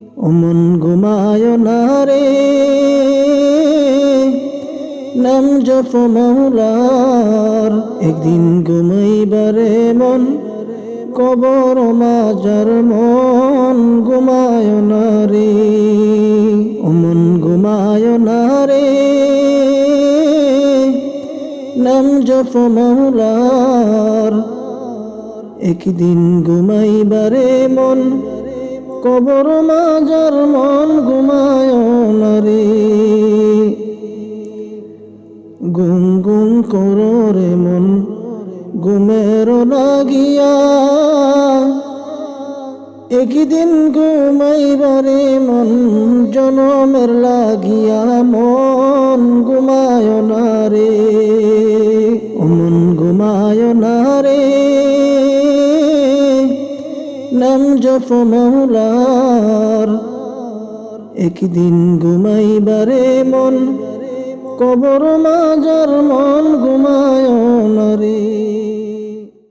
অমন ঘুমায় না রে। নাম জপ মৌলার, একদিন ঘুমাইবারে মন, কবর মাজার মন ঘুমায় না রে। অমন ঘুমায় না রে। নাম জপ মৌলার, একদিন ঘুমাইবারে মন কবর মাজার মন ঘুমায় না রে। গুম গুম করো রে মন ঘুমের লাগিয়া। একদিন ঘুমাইবারে মন, জনমের লাগিয়া মন ঘুমায় না মন ঘুমায় না নাম জপ মৌলার। একদিন ঘুমাইবারে মন কবর মাজার